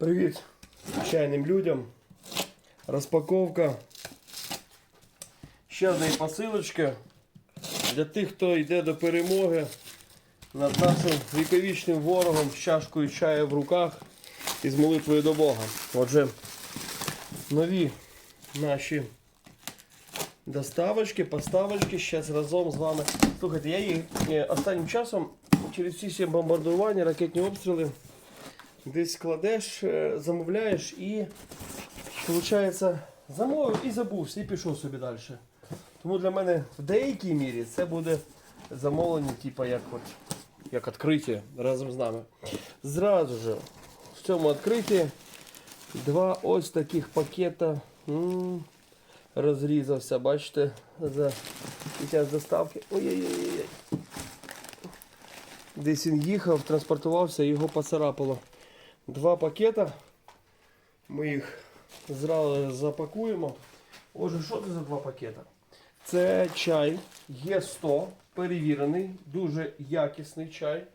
Привіт чайним людям. Розпаковка ще однієї посилочки для тих, хто йде до перемоги над нашим віковічним ворогом з чашкою чаю в руках і з молитвою до Бога. Отже, нові наші доставочки, поставочки. Зараз разом з вами. Слухайте, я їх е, останнім часом через всі ці бомбардування, ракетні обстріли десь кладеш, е, замовляєш і виходить, замовив і забувся, і пішов собі далі. Тому для мене в деякій мірі це буде замовлення, типу як от, як відкриття разом з нами. Зразу же в цьому відкритті два ось таких пакета. Розрізався, бачите, за під доставки. Ой-ой-ой. Десь він їхав, транспортувався, його поцарапало. Два пакета. Ми їх зразу запакуємо. Отже, що це за два пакета? Це чай Є100, перевірений, дуже якісний чай.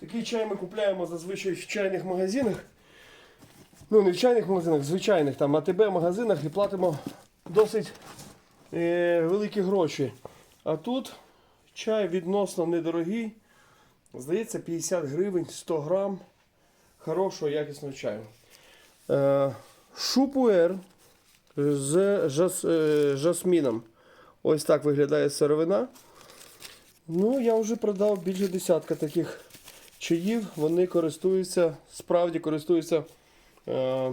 Такий чай ми купуємо зазвичай в чайних магазинах. Ну, не в чайних магазинах, звичайних там АТБ-магазинах і платимо досить е, великі гроші. А тут чай відносно недорогий. Здається, 50 гривень 100 грам хорошого якісного чаю. Е, шупуер з жас, е, жасміном. Ось так виглядає сировина. Ну, я вже продав більше десятка таких чаїв. Вони користуються, справді користуються е,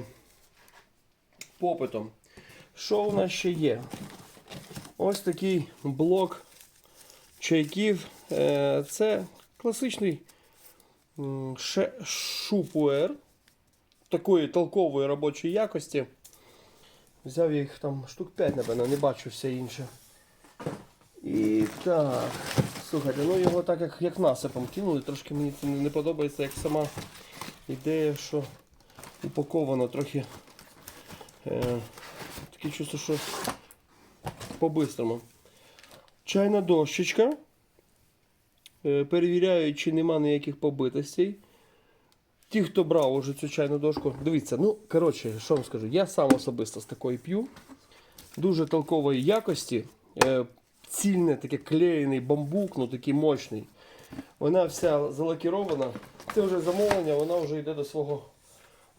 попитом. Що у нас ще є? Ось такий блок чайків. Е, Це класичний шупуер такої толкової робочої якості. Взяв їх там штук 5, напевно, не бачу все інше. І так, слухайте, ну його так як, як насипом кинули, трошки мені це не подобається, як сама ідея, що упаковано трохи. Е, таке чувство, що по-бистрому. Чайна дощечка. Е, перевіряю, чи нема ніяких побитостей. Ті, хто брав уже цю чайну дошку, дивіться, ну, коротше, що вам скажу, я сам особисто з такої п'ю. Дуже толкової якості. Е, цільне, таке клеєний бамбук, ну такий мощний. Вона вся залакірована. Це вже замовлення, вона вже йде до свого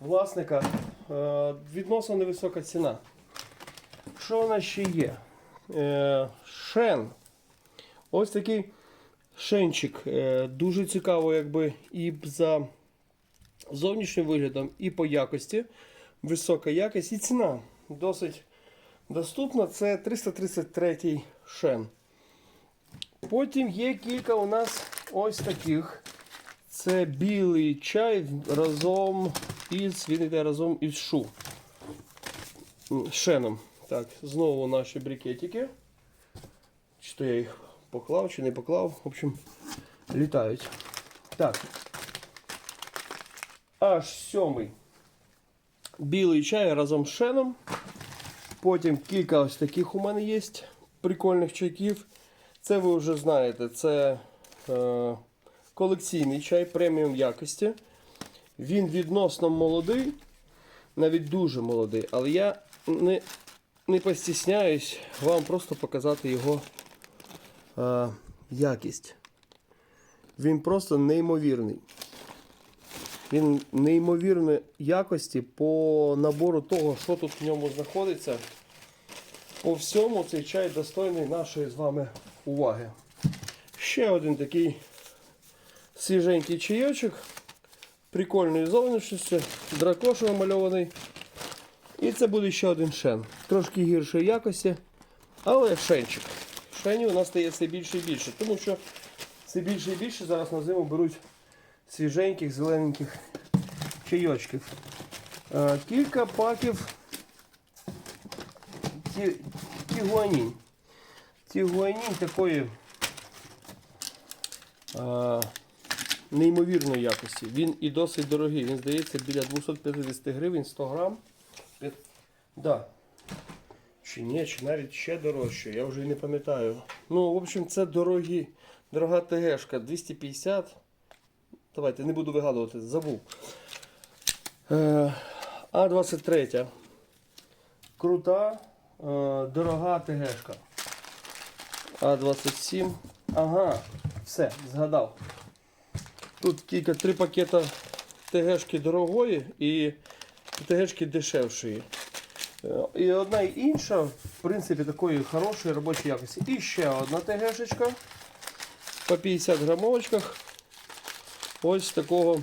власника. Е, відносно невисока ціна. Що нас ще є? Шен. Ось такий шенчик. Е, дуже цікаво, якби і за зовнішнім виглядом, і по якості. Висока якість і ціна досить доступна. Це 333 шен. Потім є кілька у нас ось таких. Це білий чай разом із, він йде разом із шу. Шеном. Так, знову наші брикетики. Чи то я їх поклав, чи не поклав. В общем, літають. Так. Аж сьомий. Білий чай разом з шеном. Потім кілька ось таких у мене є прикольних чайків. Це ви вже знаєте, це е, колекційний чай преміум якості. Він відносно молодий, навіть дуже молодий, але я не, не постісняюсь вам просто показати його е, якість. Він просто неймовірний. Він неймовірної якості по набору того, що тут в ньому знаходиться. По всьому цей чай достойний нашої з вами уваги. Ще один такий свіженький чайочок. Прикольної зовнішності, дракош намальований. І це буде ще один шен. Трошки гіршої якості, але шенчик. Шенів у нас стає все більше і більше, тому що все більше і більше зараз на зиму беруть свіженьких, зелененьких чайочків. Е, Кілька паків ті- тігуанінь. Тігуанінь такої е, неймовірної якості. Він і досить дорогий. Він здається біля 250 гривень 100 грам. Да. Чи ні, чи навіть ще дорожче, я вже і не пам'ятаю. Ну, в общем, це дорогі, дорога ТГшка 250. Давайте не буду вигадувати, забув. Е, А23. Крута, е, дорога ТГшка. А27. Ага, все, згадав. Тут тільки три пакета ТГшки дорогої і ТГшки дешевшої. Е, І одна і інша, в принципі, такої хорошої робочої якості. І ще одна ТГшечка по 50 грамовочках. Ось такого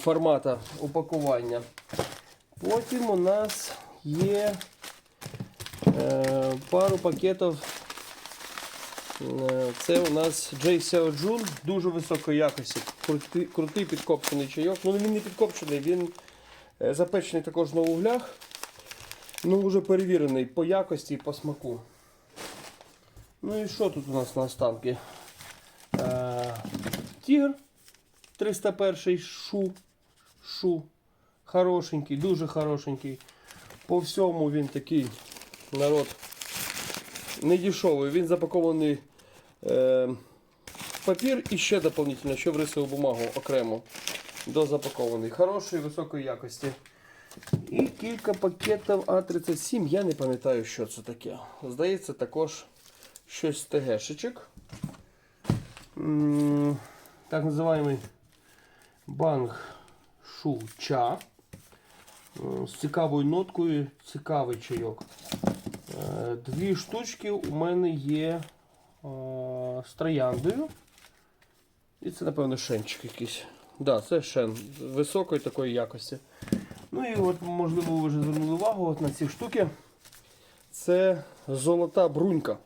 формата упакування. Потім у нас є е, пару пакетів. Е, Це у нас Джей Сеоджун дуже високої якості. Крутий, крутий підкопчений чайок. Ну він не підкопчений, він е, запечений також на углях. Ну, вже перевірений по якості і по смаку. Ну і що тут у нас на останки? Е, Тігр 301 шу. Шу. Хорошенький, дуже хорошенький. По всьому він такий народ не дешевий. Він запакований е, в папір і ще дополнительно, ще в рисову бумагу окремо дозапакований. Хорошої, високої якості. І кілька пакетів А37. Я не пам'ятаю, що це таке. Здається, також щось з ТГшечок. Так називаємий банг шу ча. Е, З цікавою ноткою, цікавий чайок. Е, Дві штучки у мене є е, з трояндою. І це, напевно, шенчик якийсь. Да, це шен високої такої якості. Ну і от, можливо, ви вже звернули увагу от на ці штуки. Це золота брунька.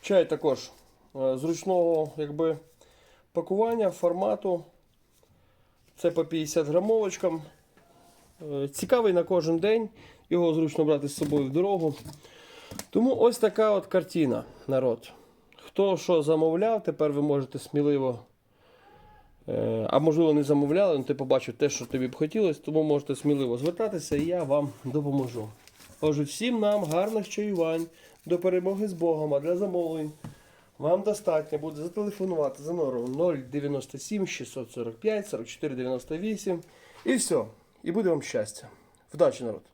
Чай також е, зручного якби, пакування, формату. Це по 50 грамовочкам. Е, Цікавий на кожен день. Його зручно брати з собою в дорогу. Тому ось така от картина, народ. Хто що замовляв, тепер ви можете сміливо. Е, А можливо не замовляли, але ти побачив те, що тобі б хотілося, тому можете сміливо звертатися і я вам допоможу. Отже, всім нам гарних чаювань, до перемоги з Богом, а для замовлень вам достатньо буде зателефонувати за номером 097 645 44 98 і все. І буде вам щастя. Вдачі, народ!